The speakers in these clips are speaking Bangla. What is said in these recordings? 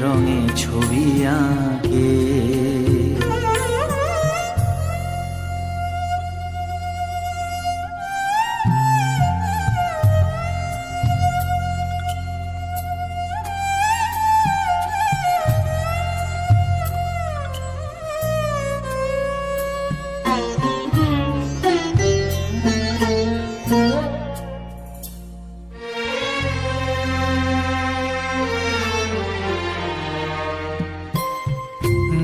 রঙে ছবি আঁকে।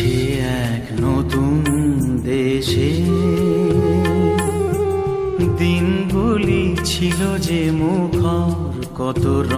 সে এক নতুন দেশে। দিনগুলি ছিল যে মুখর কত